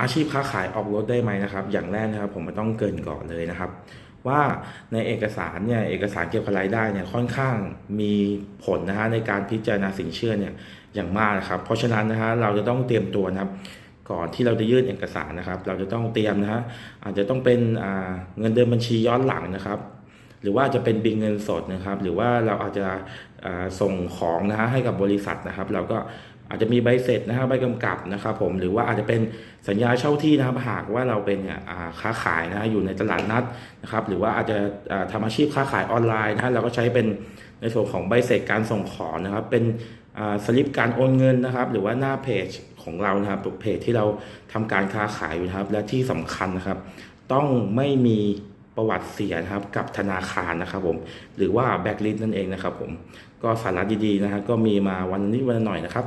อาชีพค้าขายออกรถได้ไหมนะครับ อย่างแรกนะครับผมม่ต้องเกินก่อนเลยนะครับ ว่าในเอกสารเนี่ยเอกสารเกี่ยวกับรายได้เนี่ยค่อนข้างมีผลนะฮะในการพิจารณาสินเชื่อเนี่ยอย่างมากนะครับ เพราะฉะนั้นนะฮะเราจะต้องเตรียมตัวนะครับ ก่อนที่เราจะยื่นเอกสารนะครับ เราจะต้องเตรียมนะฮะอาจจะต้องเป็นเงินเดือนบัญชีย้อนหลังนะครับหรือว่าจะเป็นบินเงินสดนะครับ หรือว่าเราอาจจะส่งของนะฮะให้กับบริษัทนะครับ เราก็ อาจจะมีใบเสร็จนะฮะใบกำกับนะครับผมหรือว่าอาจจะเป็นสัญญาเช่าที่นะครับหากว่าเราเป็นเนี่ยค้าขายนะอยู่ในตลาดนัดนะครับหรือว่าอาจจะอ่าทำอาชีพค้าขายออนไลน์นะฮะเราก็ใช้เป็นในส่วนของใบเสร็จการส่งของนะครับเป็นสลิปการโอนเงินนะครับ หรือว่าหน้าเพจของเรานะครับเพจที่เราทำการค้าขายอยู่นะครับและที่สำคัญนะครับ ต้องไม่มีประวัติเสียนะครับกับธนาคารนะครับผมหรือว่าแบ็กลิสนั่นเองนะครับผมก็สาระดีๆนะฮะก็มีมาวันนี้วันหน่อยนะครับ